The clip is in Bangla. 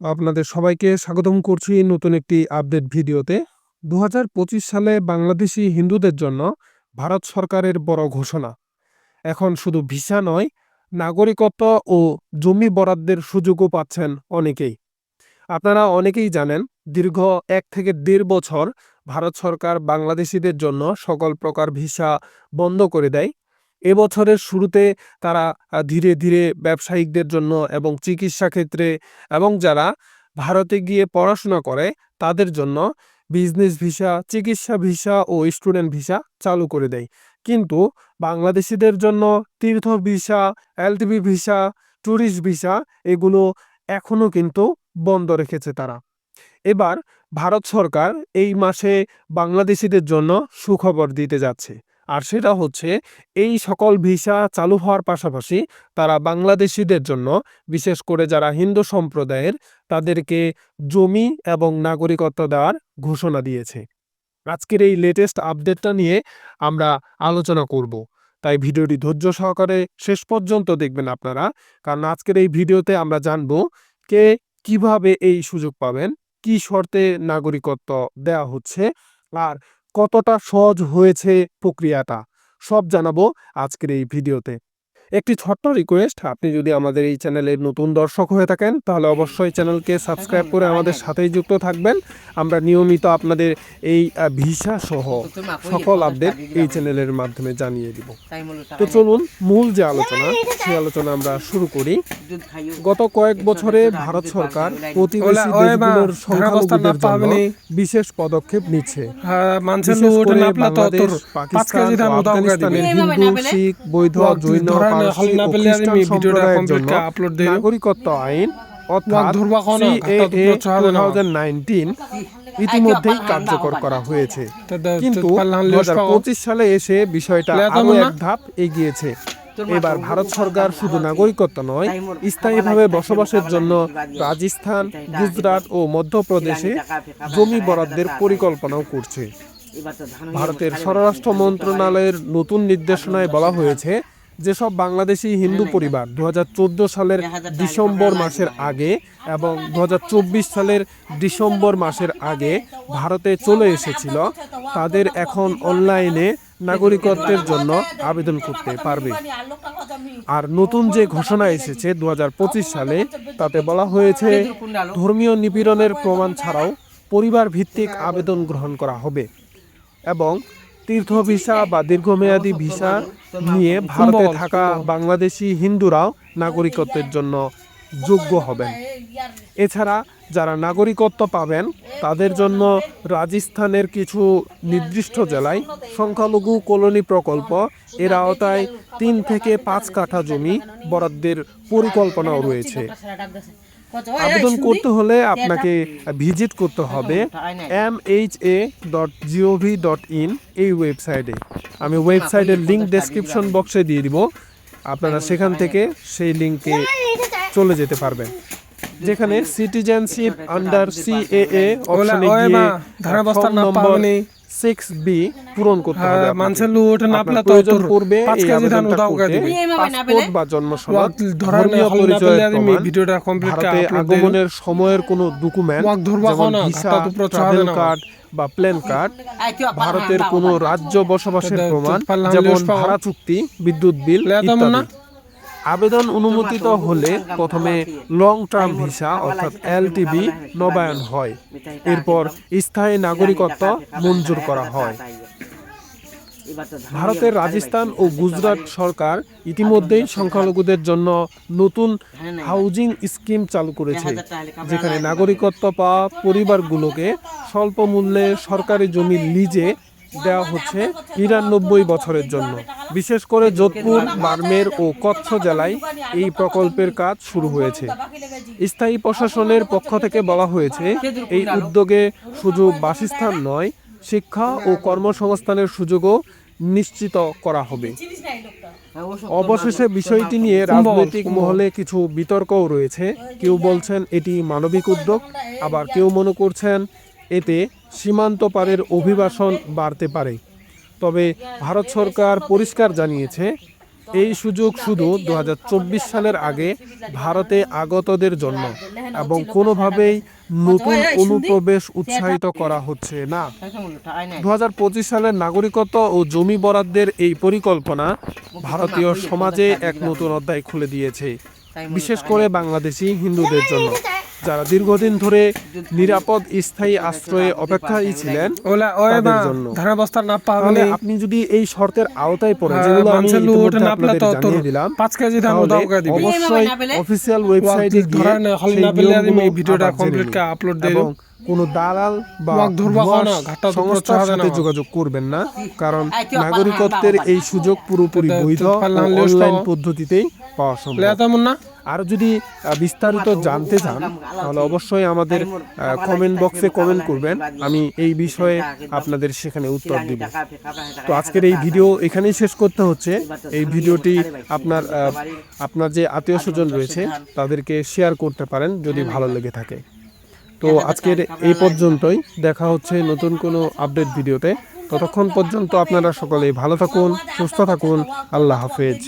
আপনাদের সবাইকে স্বাগতম করছি নতুন একটি আপডেট ভিডিওতে। দু হাজার পঁচিশ সালে বাংলাদেশি হিন্দুদের জন্য ভারত সরকারের বড় ঘোষণা। এখন শুধু ভিসা নয়, নাগরিকত্ব ও জমি বরাদ্দের সুযোগও পাচ্ছেন অনেকেই। আপনারা অনেকেই জানেন, দীর্ঘ এক থেকে দেড় বছর ভারত সরকার বাংলাদেশিদের জন্য সকল প্রকার ভিসা বন্ধ করে দেয়। এবছরের শুরুতে তারা ধীরে ধীরে ব্যবসায়িকদের জন্য এবং চিকিৎসা ক্ষেত্রে এবং যারা ভারতে গিয়ে পড়াশোনা করে তাদের জন্য বিজনেস ভিসা চিকিৎসা ভিসা ও স্টুডেন্ট ভিসা চালু করে দেয়। কিন্তু বাংলাদেশিদের জন্য তীর্থ visa LTV visa tourist visa এগুলো এখনও কিন্তু বন্ধ রেখেছে তারা। এবার ভারত সরকার এই মাসে বাংলাদেশিদের জন্য সুখবর দিতে যাচ্ছে। আর সেটা হচ্ছে, এই সকল ভিসা চালু হওয়ার পাশাপাশি তারা বাংলাদেশিদের জন্য, বিশেষ করে যারা হিন্দু সম্প্রদায়ের, তাদেরকে জমি এবং নাগরিকত্ব দেওয়ার ঘোষণা দিয়েছে। আজকের এই লেটেস্ট আপডেটটা নিয়ে আমরা আলোচনা করব। তাই ভিডিওটি ধৈর্য সহকারে শেষ পর্যন্ত দেখবেন আপনারা, কারণ আজকের এই ভিডিওতে আমরা জানব কে কীভাবে এই সুযোগ পাবেন, কি শর্তে নাগরিকত্ব দেওয়া হচ্ছে, আর কতটা সহজ হয়েছে প্রক্রিয়াটা সব জানাব আজকের এই ভিডিওতে। একটি ছোট্ট রিকোয়েস্ট আপনি যদি আমাদের এই চ্যানেলের নতুন দর্শক হয়ে থাকেন তাহলে অবশ্যই চ্যানেলকে সাবস্ক্রাইব করে আমাদের সাথেই যুক্ত থাকবেন। আমরা নিয়মিত আপনাদের এই ভিসা সহ সকল আপডেট এই চ্যানেলের মাধ্যমে জানিয়ে দিব। তো চলুন মূল যে আলোচনা সেই আলোচনা আমরা শুরু করি। গত কয়েক বছরে ভারত সরকার প্রতিবেশী দেশগুলোর সংখ্যালঘুদের জন্য বিশেষ পদক্ষেপ নিচ্ছে। করে বাংলাদেশ, পাকিস্তান আফগানিস্তানের হিন্দু, শিখ, ওয়াক জৈন, হল না ও পেলে আমি খ্রিস্টান ভিডিওটা সম্প্রদায়ের complete জন্য কা upload দিও। নাগরিকত্ব আইন অর্থাৎ ধরবা কোন? CAA একটা দুটো ছড়া দেন আমার। 2019 ইতিমধ্যেই কার্যকর করা হয়েছে কিন্তু দু সালে এসে বিষয়টা আরও এক ধাপ এগিয়েছে এবার ভারত সরকার শুধু নাগরিকত্ব নয় স্থায়ীভাবে বসবাসের জন্য রাজস্থান গুজরাট ও মধ্যপ্রদেশে জমি বরাদ্দের পরিকল্পনাও করছে ভারতের স্বরাষ্ট্র মন্ত্রণালয়ের নতুন নির্দেশনায় বলা হয়েছে যেসব বাংলাদেশি হিন্দু পরিবার দু হাজার চোদ্দ সালের ডিসেম্বর মাসের আগে এবং দু হাজার চব্বিশ সালের ডিসেম্বর মাসের আগে ভারতে চলে এসেছিল তাদের এখন অনলাইনে নাগরিকত্বের জন্য আবেদন করতে পারবে। আর নতুন যে ঘোষণা এসেছে দু হাজার পঁচিশ সালে তাতে বলা হয়েছে ধর্মীয় নিপীড়নের প্রমাণ ছাড়াও পরিবার ভিত্তিক আবেদন গ্রহণ করা হবে। এবং তীর্থ ভিসা বা দীর্ঘমেয়াদী ভিসা নিয়ে ভারতে থাকা বাংলাদেশি হিন্দুরাও নাগরিকত্বের জন্য যোগ্য হবেন। এছাড়া যারা নাগরিকত্ব পাবেন তাদের জন্য রাজস্থানের কিছু নির্দিষ্ট জেলায় সংখ্যালঘু কলোনি প্রকল্প এর আওতায় তিন থেকে পাঁচ কাঠা জমি বরাদ্দের পরিকল্পনাও রয়েছে। আবেদন করতে হলে আপনাকে ভিজিট করতে হবে M H A dot gov dot in এই ওয়েবসাইটে আমি ওয়েবসাইটের লিঙ্ক ডেসক্রিপশন বক্সে দিয়ে দিব। আপনারা সেখান থেকে সেই লিঙ্কে চলে যেতে পারবেন। যেখানে সিটিজেনশিপ আন্ডার সিএএ অপশনে গিয়ে মা, ধারাবস্থান নম্বর পাবেনি। সিক্স বি পূরণ করতে হবে হ্যাঁ, নাপলা তো প্রয়োজন তোর পড়বে পাঁচ কেজি ধান আবেদনটা উদাও দিবে। পাসপোর্ট বা জন্ম সনদ ধর্মীয় আমি ভিডিওটা complete কা ভারতে upload দিও। আগমনের সময়ের কোনো ডকুমেন্ট যেমন ভিসা ট্রাভেল কার্ড বা প্ল্যান কার্ড ভারতের কোনো রাজ্য বসবাসের প্রমাণ যেমন ভাড়া চুক্তি বিদ্যুৎ বিল? ইত্যাদি। আবেদন অনুমোদিত হলে প্রথমে লং টার্ম ভিসা অর্থাৎ এলটিবি নবায়ন হয়। এরপর স্থায়ী নাগরিকত্ব মঞ্জুর করা হয়। ভারতের রাজস্থান ও গুজরাট সরকার ইতিমধ্যেই সংখ্যালঘুদের জন্য নতুন হাউজিং স্কিম চালু করেছে যেখানে নাগরিকত্ব পাওয়া পরিবারগুলোকে স্বল্প মূল্যে সরকারি জমি লিজে দেওয়া হচ্ছে নিরানব্বই বছরের জন্য। বিশেষ করে যোধপুর বার্মের ও কচ্ছ জেলায় এই প্রকল্পের কাজ শুরু হয়েছে। স্থায়ী প্রশাসনের পক্ষ থেকে বলা হয়েছে এই উদ্যোগে শুধু বাসস্থান নয় শিক্ষা ও কর্মসংস্থানের সুযোগও নিশ্চিত করা হবে। অবশেষে বিষয়টি নিয়ে রাজনৈতিক মহলে কিছু বিতর্কও রয়েছে। কেউ বলছেন এটি মানবিক উদ্যোগ আবার কেউ মনে করছেন এতে সীমান্ত পারের অভিবাসন বাড়তে পারে। তবে ভারত সরকার পরিষ্কার জানিয়েছে, এই সুযোগ শুধু দু হাজার চব্বিশ সালের আগে ভারতে আগতদের জন্য এবং কোনোভাবেই নতুন অনুপ্রবেশ উৎসাহিত করা হচ্ছে না। দু হাজার পঁচিশ সালের নাগরিকত্ব ও জমি বরাদ্দের এই পরিকল্পনা ভারতীয় সমাজে এক নতুন অধ্যায় খুলে দিয়েছে, বিশেষ করে বাংলাদেশি হিন্দুদের জন্য। যারা দীর্ঘদিন ধরে নিরাপদ স্থায়ী আশ্রয়ে অপেক্ষায় ছিলেন তাদের জন্য। তাহলে মানে আপনি যদি এই শর্তের আওতায় পড়েন হ্যাঁ, যেগুলো আমি ইতিমধ্যে আপনাদের জানিয়ে দিলাম তাহলে অবশ্যই অফিসিয়াল ওয়েবসাইটে এবং দেব। কোনো দালাল বা সংস্থার সাথে যোগাযোগ করবেন না কারণ নাগরিকত্বের হ্যাঁ, এই সুযোগ পুরোপুরি বৈধ অনলাইন পদ্ধতিতেই পাওয়া সম্ভব। লে তেমন না আর যদি বিস্তারিত জানতে চান তাহলে অবশ্যই আমাদের কমেন্ট বক্সে কমেন্ট করবেন। আমি এই বিষয়ে আপনাদের সেখানে উত্তর দিব। তো আজকের এই ভিডিও এখানেই শেষ করতে হচ্ছে। এই ভিডিওটি আপনার আপনার যে আত্মীয় স্বজন রয়েছে তাদেরকে শেয়ার করতে পারেন যদি ভালো লেগে থাকে। তো আজকের এই পর্যন্তই। দেখা হচ্ছে নতুন কোনো আপডেট ভিডিওতে। ততক্ষণ পর্যন্ত আপনারা সকলেই ভালো থাকুন সুস্থ থাকুন। আল্লাহ হাফেজ।